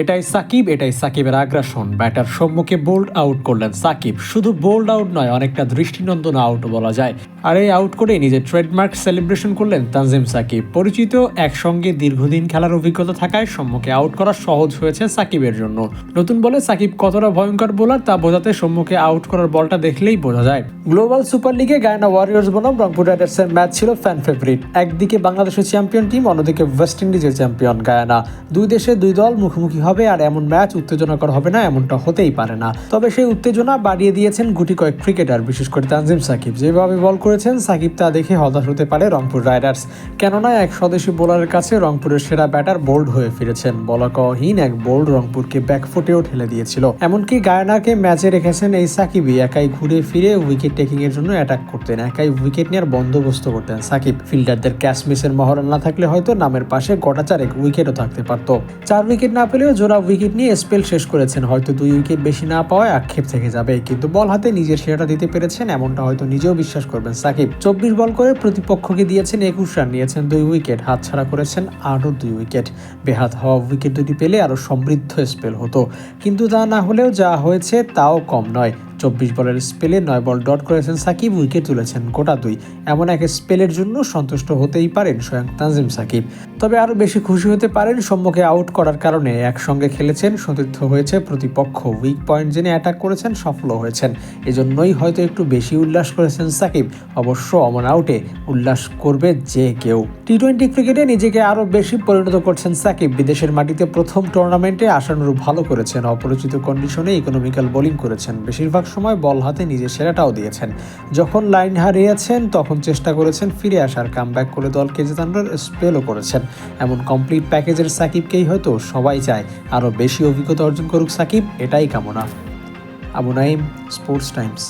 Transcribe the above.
এটাই সাকিব, এটাই সাকিবের আগ্রাসন। ব্যাটার সম্মুখে বোল্ড আউট করলেন সাকিব। শুধু বোল্ড আউট নয়, অনেকটা দৃষ্টিনন্দন আউট বলা যায়। আর এই আউট করে নিজের ট্রেডমার্ক সেলিব্রেশন করলেন তানজিম সাকিব। পরিচিত একসঙ্গে দীর্ঘদিন খেলার অভিজ্ঞতা থাকায় সম্মুখে আউট করা সহজ হয়েছে সাকিবের জন্য। নতুন বলে সাকিব কতটা ভয়ঙ্কর বোলার তা বোঝাতে সম্মুখে আউট করার বলটা দেখলেই বোঝা যায়। গ্লোবাল সুপার লিগে গায়না ওয়ারিয়র্স বনাম রংপুর রাইডার্সের ম্যাচ ছিল ফ্যান ফেভারিট একদিকে বাংলাদেশের চ্যাম্পিয়ন টিম অন্যদিকে ওয়েস্ট ইন্ডিজের চ্যাম্পিয়ন গায়ানা। দুই দেশে দুই দল মুখোমুখি হবে আর এমন ম্যাচ উত্তেজনাকর হবে না, এমনটা হতেই পারে না। তবে সেই উত্তেজনা বাড়িয়ে দিয়েছেন গুটি কয়েক ক্রিকেটার, বিশেষ করে তানজিম সাকিব। যেভাবে বল করেছেন, সাকিব তা দেখে হতাশ হতে পারে রংপুর রাইডার্স। কেননা, এক স্বদেশি বোলারের কাছে রংপুরের সেরা ব্যাটার বোল্ড হয়ে ফিরেছেন। বলাকহীন এক বোল্ড রংপুরকে ব্যাকফুটেও ঠেলে দিয়েছিল। এমনকি গায়নাকে ম্যাচে রেখেছেন এই সাকিবই। একাই ঘুরে ফিরে উইকেট টেকিং এর জন্য অ্যাটাক করতেন। একাই উইকেট নেওয়ার বন্দোবস্ত করতেন সাকিব। ফিল্ডারদের ক্যাচ মিসের মহড়া না থাকলে হয়তো নামের পাশে গোটা চারেক উইকেটও থাকতে পারত। চার উইকেট না পেলেও জোড়া উইকেট নিয়ে স্পেল শেষ করেছেন। হয়তো দুই উইকেট বেশি না পাওয়ায় আক্ষেপ থেকে যাবে। কিন্তু বল হাতে নিজের সেরাটা দিতে পেরেছেন, এমনটা হয়তো নিজেও বিশ্বাস করবেন সাকিব। চব্বিশ বল করে প্রতিপক্ষকে দিয়েছেন একুশ রান নিয়েছেন দুই উইকেট হাতছাড়া করেছেন আরও দুই উইকেট বেহাত হওয়া উইকেট দুটি পেলে আরও সমৃদ্ধ স্পেল হতো। কিন্তু তা না হলেও যা হয়েছে তাও কম নয়। চব্বিশ বলের স্পেলে নয় বল ডট করেছেন সাকিব, উইকেট তুলেছেন গোটা দুই। এমন এক স্পেলের জন্য সন্তুষ্ট হতেই পারেন স্বয়ং তানজিম সাকিব। তবে আরও বেশি খুশি হতে পারেন সম্মুখে আউট করার কারণে। একসঙ্গে খেলেছেন, সতীর্থ হয়েছে প্রতিপক্ষ, উইক পয়েন্ট জেনে অ্যাটাক করেছেন সফল হয়েছেন। এজন্যই হয়তো একটু বেশি উল্লাস করেছেন সাকিব। অবশ্য অমন আউটে উল্লাস করবে যে কেউ। টি টোয়েন্টি ক্রিকেটে নিজেকে আরও বেশি পরিণত করছেন সাকিব। বিদেশের মাটিতে প্রথম টুর্নামেন্টে আশানুরূপ ভালো করেছেন। অপরিচিত কন্ডিশনে ইকোনমিক্যাল বোলিং করেছেন। বেশিরভাগ সময় বল হাতে নিজের সেরাটাও দিয়েছেন। যখন লাইন হারিয়েছেন, তখন চেষ্টা করেছেন ফিরে আসার কামব্যাক করে দলকে জেতানোর স্পেলও করেছেন। এমন কমপ্লিট প্যাকেজের সাকিবকেই হয়তো সবাই চায়। আরও বেশি অভিজ্ঞতা অর্জন করুক সাকিব, এটাই কামনা। Abu Naim sports Times